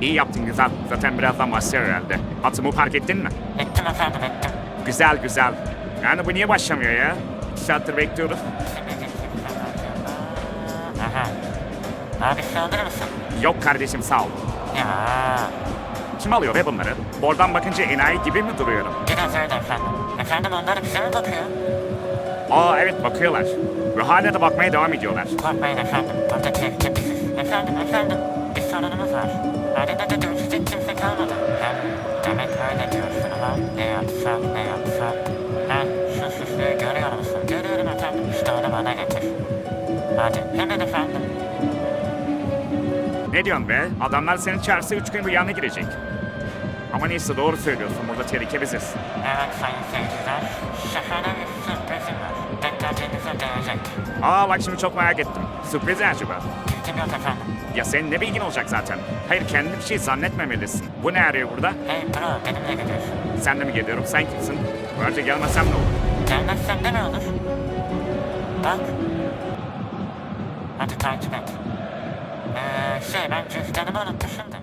İyi yaptın güzel. Zaten birazdan başlıyor herhalde. Atımı park ettin mi? Ettim efendim ettim. Güzel güzel. Yani bu niye başlamıyor ya? İki saattir bekliyoruz. Aha. Abi sığınır mısın? Yok kardeşim sağ ol. Ya. Kim alıyor be bunları? Bordan bakınca enayi gibi mi duruyorum? Biraz öyle efendim. Efendim onlar bize mi bakıyor? Aa evet bakıyorlar. Ve hala da bakmaya devam ediyorlar. Korkmayın efendim. Burada tehlike biziz. Efendim efendim. Arada da dönüşecek kimse kalmadı. Hem demek öyle diyorsun ama ne yapsak ne yapsak. Ha şu süslüğü görüyor musun? Görüyorum efendim. İşte onu bana getir. Hadi hemen efendim. Ne diyorsun be? Adamlar seni çağırsa üç gün rüyana girecek. Ama neyse doğru söylüyorsun. Burada tehlike biziz. Evet sayın seyirciler. Şahane bir sürprizim var. Dikkatinize değecek. Aa bak şimdi çok merak ettim. Sürpriz ne acaba? Yok efendim. Ya senin ne bilgin olacak zaten? Hayır kendini bir şey zannetmemelisin. Bu ne arıyor burada? Hey bro benimle geliyorsun. Sen de mi geliyorum? Sen kimsin? Önce gelmesem ne olur? Gelmezsen de ne olur? Bak. Hadi takip et. Ee, şey ben cüzdanımı unutmuşum da.